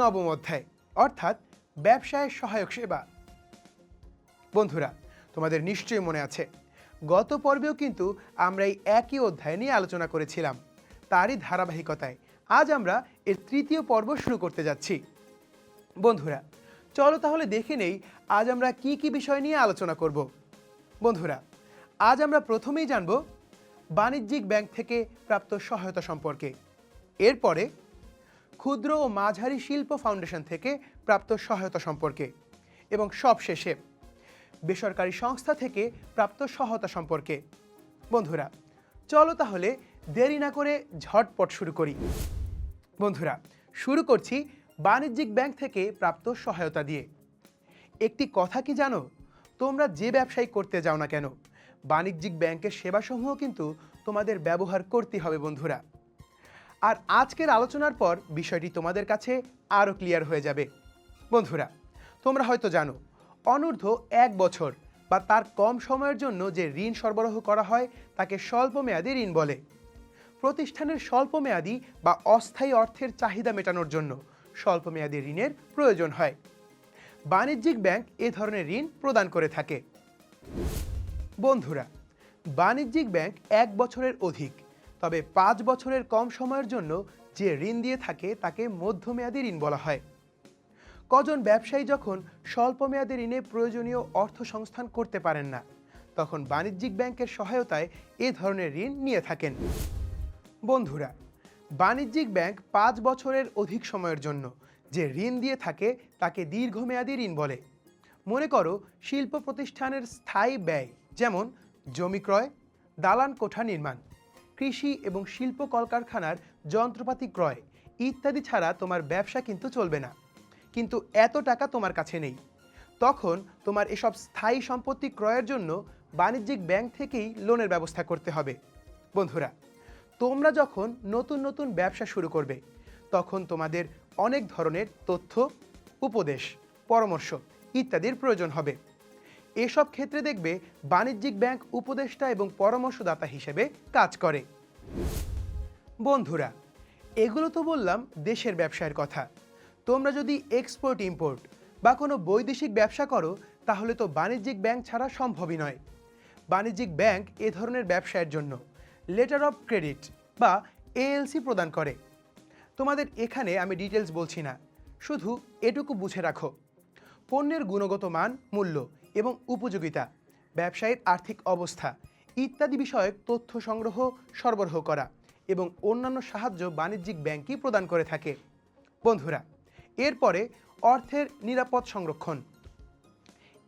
নবম অধ্যায়, অর্থাৎ ব্যবসায়ের সহায়ক সেবা। বন্ধুরা, তোমাদের নিশ্চয়ই মনে আছে, গত পর্বেও কিন্তু আমরা এই একই অধ্যায় নিয়ে আলোচনা করেছিলাম। তারই ধারাবাহিকতায় আজ আমরা এর তৃতীয় পর্ব শুরু করতে যাচ্ছি। বন্ধুরা, চলো তাহলে দেখে নেই আজ আমরা কি কি বিষয় নিয়ে আলোচনা করব। বন্ধুরা, আজ আমরা প্রথমেই জানব বাণিজ্যিক ব্যাংক থেকে প্রাপ্ত সহায়তা সম্পর্কে। এরপরে ক্ষুদ্র ও মাঝারি শিল্প ফাউন্ডেশন থেকে প্রাপ্ত সহায়তা সম্পর্কে এবং সবশেষে বেসরকারি সংস্থা থেকে প্রাপ্ত সহায়তা সম্পর্কে। বন্ধুরা, চলো তাহলে দেরি না করে ঝটপট শুরু করি। বন্ধুরা, শুরু করছি বাণিজ্যিক ব্যাংক থেকে প্রাপ্ত সহায়তা দিয়ে। একটি কথা কি জানো? তোমরা যে ব্যবসায় করতে যাও না কেন, বাণিজ্যিক ব্যাংকের সেবাসমূহ কিন্তু তোমাদের ব্যবহার করতে হবে বন্ধুরা। আর আজকের আলোচনার পর বিষয়টি তোমাদের কাছে আরও ক্লিয়ার হয়ে যাবে। বন্ধুরা, তোমরা হয়তো জানো, অনূর্ধ্ব এক বছর বা তার কম সময়ের জন্য যে ঋণ সরবরাহ করা হয় তাকে স্বল্পমেয়াদী ঋণ বলে। প্রতিষ্ঠানের স্বল্পমেয়াদী বা অস্থায়ী অর্থের চাহিদা মেটানোর জন্য স্বল্পমেয়াদী ঋণের প্রয়োজন হয়। বাণিজ্যিক ব্যাংক এ ধরনের ঋণ প্রদান করে থাকে। বন্ধুরা, বাণিজ্যিক ব্যাংক এক বছরের অধিক তবে পাঁচ বছরের কম সময়ের জন্য যে ঋণ দিয়ে থাকে তাকে মধ্যমেয়াদী ঋণ বলা হয়। কজন ব্যবসায়ী যখন স্বল্প স্বল্পমেয়াদী ঋণে প্রয়োজনীয় অর্থ সংস্থান করতে পারেন না, তখন বাণিজ্যিক ব্যাংকের সহায়তায় এ ধরনের ঋণ নিয়ে থাকেন। বন্ধুরা, বাণিজ্যিক ব্যাংক পাঁচ বছরের অধিক সময়ের জন্য যে ঋণ দিয়ে থাকে তাকে দীর্ঘমেয়াদী ঋণ বলে। মনে করো শিল্প প্রতিষ্ঠানের স্থায়ী ব্যয়, যেমন জমি ক্রয়, দালান কোঠা নির্মাণ। কৃষি এবং শিল্প কলকারখানার যন্ত্রপাতি ক্রয় ইত্যাদি ছাড়া তোমার ব্যবসা কিন্তু চলবে না। কিন্তু এত টাকা তোমার কাছে নেই। তখন তোমার এসব স্থায়ী সম্পত্তি ক্রয়ের জন্য বাণিজ্যিক ব্যাংক থেকেই লোনের ব্যবস্থা করতে হবে। বন্ধুরা, তোমরা যখন নতুন নতুন ব্যবসা শুরু করবে, তখন তোমাদের অনেক ধরনের তথ্য, উপদেশ, পরামর্শ ইত্যাদির প্রয়োজন হবে। এসব ক্ষেত্রে দেখবে বাণিজ্যিক ব্যাংক উপদেষ্টা এবং পরামর্শদাতা হিসেবে কাজ করে। বন্ধুরা, এগুলো তো বললাম দেশের ব্যবসায়ের কথা। তোমরা যদি এক্সপোর্ট ইম্পোর্ট বা কোনো বৈদেশিক ব্যবসা করো, তাহলে তো বাণিজ্যিক ব্যাংক ছাড়া সম্ভবই নয়। বাণিজ্যিক ব্যাংক এ ধরনের ব্যবসায়ের জন্য লেটার অফ ক্রেডিট বা এএলসি প্রদান করে। তোমাদের এখানে আমি ডিটেলস বলছি না, শুধু এটুকু বুঝে রাখো। পণ্যের গুণগত মান, মূল্য এবং উপযোগিতা, ব্যবসায়ের আর্থিক অবস্থা ইত্যাদি বিষয়ক তথ্য সংগ্রহ, সরবরাহ করা এবং অন্যান্য সাহায্য বাণিজ্যিক ব্যাংকই প্রদান করে থাকে। বন্ধুরা, এরপরে অর্থের নিরাপদ সংরক্ষণ।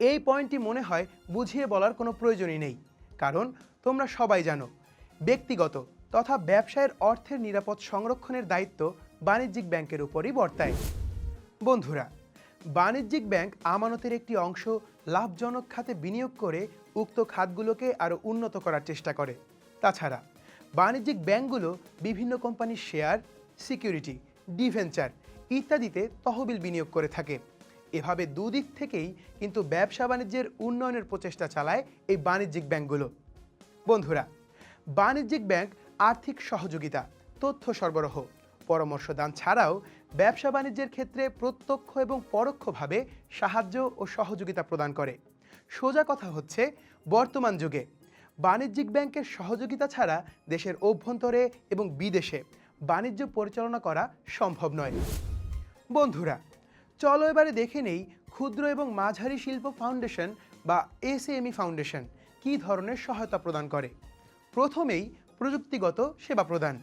এই পয়েন্টটি মনে হয় বুঝিয়ে বলার কোনো প্রয়োজনই নেই, কারণ তোমরা সবাই জানো, ব্যক্তিগত তথা ব্যবসায়ের অর্থের নিরাপদ সংরক্ষণের দায়িত্ব বাণিজ্যিক ব্যাংকের উপরই বর্তায়। বন্ধুরা, বাণিজ্যিক ব্যাংক আমানতের একটি অংশ লাভজনক খাতে বিনিয়োগ করে উক্ত খাতগুলোকে আরও উন্নত করার চেষ্টা করে। তাছাড়া, বাণিজ্যিক ব্যাংকগুলো বিভিন্ন কোম্পানির শেয়ার, সিকিউরিটি, ডিভেঞ্চার ইত্যাদিতে তহবিল বিনিয়োগ করে থাকে। এভাবে দুদিক থেকেই কিন্তু ব্যবসা বাণিজ্যের উন্নয়নের প্রচেষ্টা চালায় এই বাণিজ্যিক ব্যাংকগুলো। বন্ধুরা, বাণিজ্যিক ব্যাংক আর্থিক সহযোগিতা, তথ্য সরবরাহ পরামর্শ দান ছাড়াও ব্যবসা বাণিজ্যের ক্ষেত্রে প্রত্যক্ষ এবং পরোক্ষভাবে সাহায্য ও সহযোগিতা প্রদান করে। সোজা কথা হচ্ছে, বর্তমান যুগে বাণিজ্যিক ব্যাংকের সহযোগিতা ছাড়া দেশের অভ্যন্তরে এবং বিদেশে বাণিজ্য পরিচালনা করা সম্ভব নয়। বন্ধুরা, চলো এবারে দেখে নেই ক্ষুদ্র এবং মাঝারি শিল্প ফাউন্ডেশন বা এসএমই ফাউন্ডেশন কী ধরনের সহায়তা প্রদান করে। প্রথমেই প্রযুক্তিগত সেবা প্রদান।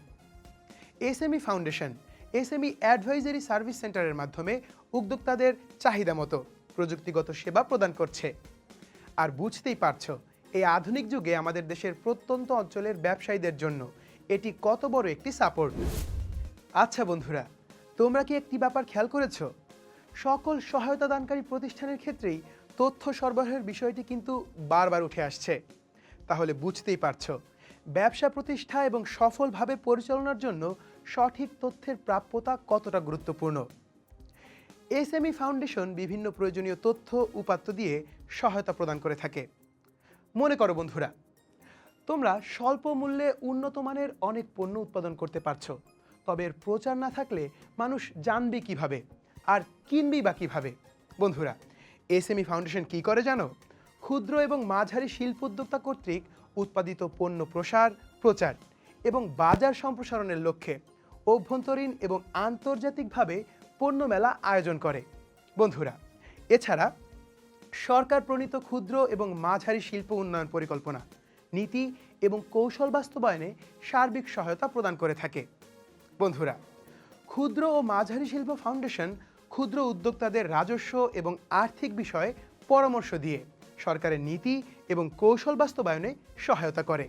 SME foundation SME advisory service সেন্টারের মাধ্যমে উদ্যোক্তাদের চাহিদা মতো প্রযুক্তিগত সেবা প্রদান করছে। আর বুঝতেই পারছ, এই আধুনিক যুগে আমাদের দেশের প্রত্যন্ত অঞ্চলের ব্যবসায়ীদের জন্য এটি কত বড় একটি সাপোর্ট। আচ্ছা বন্ধুরা, তোমরা কি একটি ব্যাপার খেয়াল করেছ? সকল সহায়তা দানকারী প্রতিষ্ঠানের ক্ষেত্রেই তথ্য সরবরাহের বিষয়টি কিন্তু বারবার উঠে আসছে। তাহলে বুঝতেই পারছ, ব্যবসা প্রতিষ্ঠা এবং সফলভাবে পরিচালনার জন্য সঠিক তথ্যের প্রাপ্যতা কতটা গুরুত্বপূর্ণ? এসএমই ফাউন্ডেশন বিভিন্ন প্রয়োজনীয় তথ্য, উপাত্ত দিয়ে সহায়তা প্রদান করে থাকে। মনে করো বন্ধুরা, তোমরা স্বল্প মূল্যে উন্নত মানের অনেক পণ্য উৎপাদন করতে পারছ, তবে এর প্রচার না থাকলে মানুষ জানবে কীভাবে আর কিনবেই বা কীভাবে। বন্ধুরা এসএমই ফাউন্ডেশন কি করে জানো? ক্ষুদ্র এবং মাঝারি শিল্প উদ্যোক্তা কর্তৃক উৎপাদিত পণ্য প্রসার, প্রচার এবং বাজার সম্প্রসারণের লক্ষ্যে। অভ্যন্তরীণ এবং আন্তর্জাতিকভাবে পণ্য মেলা আয়োজন করে। বন্ধুরা, এছাড়া সরকার প্রণীত ক্ষুদ্র এবং মাঝারি শিল্প উন্নয়ন পরিকল্পনা, নীতি এবং কৌশল বাস্তবায়নে সার্বিক সহায়তা প্রদান করে থাকে। বন্ধুরা, ক্ষুদ্র ও মাঝারি শিল্প ফাউন্ডেশন ক্ষুদ্র উদ্যোক্তাদের রাজস্ব এবং আর্থিক বিষয়ে পরামর্শ দিয়ে সরকারের নীতি এবং কৌশল বাস্তবায়নে সহায়তা করে।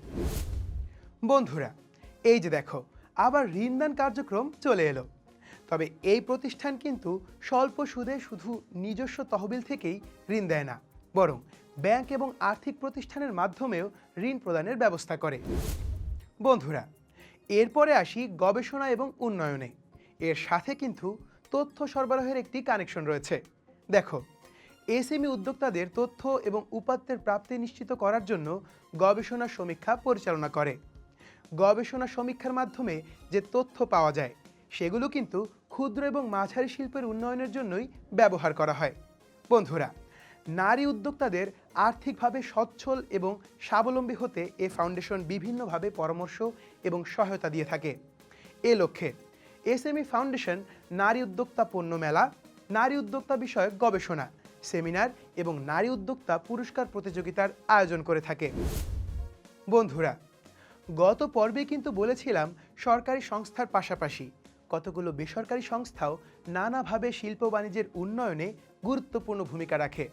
বন্ধুরা, এই যে দেখো আবার ঋণদান কার্যক্রম চলে এলো। তবে এই প্রতিষ্ঠান কিন্তু স্বল্প সুদে শুধু নিজস্ব তহবিল থেকেই ঋণ দেয় না, বরং ব্যাংক এবং আর্থিক প্রতিষ্ঠানের মাধ্যমেও ঋণ প্রদানের ব্যবস্থা করে। বন্ধুরা, এরপরে আসি গবেষণা এবং উন্নয়নে। এর সাথে কিন্তু তথ্য সরবরাহের একটি কানেকশন রয়েছে। দেখো, এসএমই উদ্যোক্তাদের তথ্য এবং উপাত্তের প্রাপ্তি নিশ্চিত করার জন্য গবেষণা সমীক্ষা পরিচালনা করে। গবেষণা সমীক্ষার মাধ্যমে যে তথ্য পাওয়া যায়, সেগুলো কিন্তু ক্ষুদ্র এবং মাঝারি শিল্পের উন্নয়নের জন্যই ব্যবহার করা হয়। বন্ধুরা, নারী উদ্যোক্তাদের আর্থিকভাবে সচ্ছল এবং স্বাবলম্বী হতে এ ফাউন্ডেশন বিভিন্নভাবে পরামর্শ এবং সহায়তা দিয়ে থাকে। এ লক্ষ্যে এসএমই ফাউন্ডেশন নারী উদ্যোক্তা পণ্য মেলা, নারী উদ্যোক্তা বিষয়ক গবেষণা, সেমিনার এবং নারী উদ্যোক্তা পুরস্কার প্রতিযোগিতার আয়োজন করে থাকে। বন্ধুরা গত পর্বে কিন্তু বলেছিলাম সরকারি সংস্থার পাশাপাশি কতগুলো বেসরকারি সংস্থাও নানাভাবে শিল্প বাণিজ্যের উন্নয়নে গুরুত্বপূর্ণ ভূমিকা রাখে।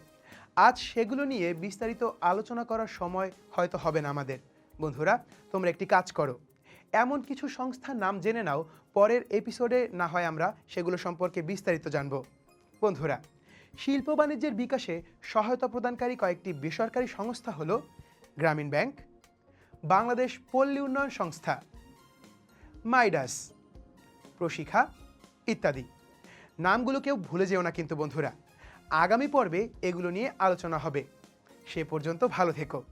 আজ সেগুলো নিয়ে বিস্তারিত আলোচনা করার সময় হয়তো হবে না আমাদের। বন্ধুরা, তোমরা একটি কাজ করো। এমন কিছু সংস্থার নাম জেনে নাও, পরের এপিসোডে না হয় আমরা সেগুলো সম্পর্কে বিস্তারিত জানব। বন্ধুরা, শিল্প বাণিজ্যের বিকাশে সহায়তা প্রদানকারী কয়েকটি বেসরকারি সংস্থা হলো গ্রামীণ ব্যাংক বাংলাদেশ পল্লী উন্নয়ন সংস্থা। মাইডাস প্রশিক্ষা ইত্যাদি। নামগুলো কেউ ভুলে যেও না কিন্তু বন্ধুরা। আগামী পর্বে এগুলো নিয়ে আলোচনা হবে। সে পর্যন্ত ভালো থেকো,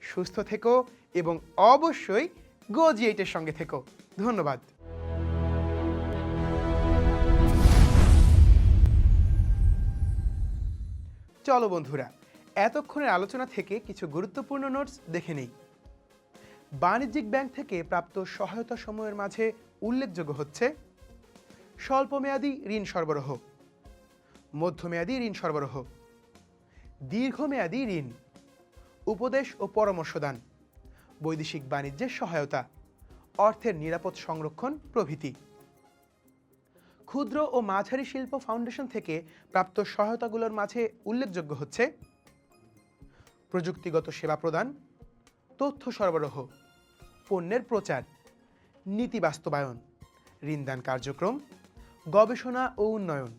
সুস্থ থেকো এবং অবশ্যই গো জি এইটের সঙ্গে থেকো। ধন্যবাদ। চলো বন্ধুরা, এতক্ষণের আলোচনা থেকে কিছু গুরুত্বপূর্ণ নোটস দেখে নেই। বাণিজ্যিক ব্যাংক থেকে প্রাপ্ত সহায়তা সময়ের মাঝে উল্লেখযোগ্য হচ্ছে স্বল্পমেয়াদী ঋণ সরবরাহ, মধ্যমেয়াদী ঋণ সরবরাহ, দীর্ঘমেয়াদী ঋণ, উপদেশ ও পরামর্শ দান, বৈদেশিক বাণিজ্যের সহায়তা, অর্থের নিরাপদ সংরক্ষণ প্রভৃতি। ক্ষুদ্র ও মাঝারি শিল্প ফাউন্ডেশন থেকে প্রাপ্ত সহায়তাগুলোর মাঝে উল্লেখযোগ্য হচ্ছে প্রযুক্তিগত সেবা প্রদান, তথ্য সরবরাহ পণ্যের প্রচার, নীতি বাস্তবায়ন, ঋণদান কার্যক্রম, গবেষণা ও উন্নয়ন,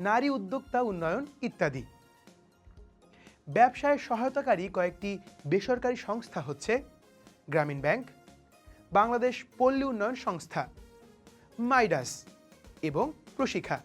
নারী উদ্যোক্তা উন্নয়ন ইত্যাদি। ব্যবসায় সহায়তাকারী কয়েকটি বেসরকারি সংস্থা হচ্ছে গ্রামীণ ব্যাংক, বাংলাদেশ পল্লী উন্নয়ন সংস্থা, মাইডাস এবং প্রশিক্ষা।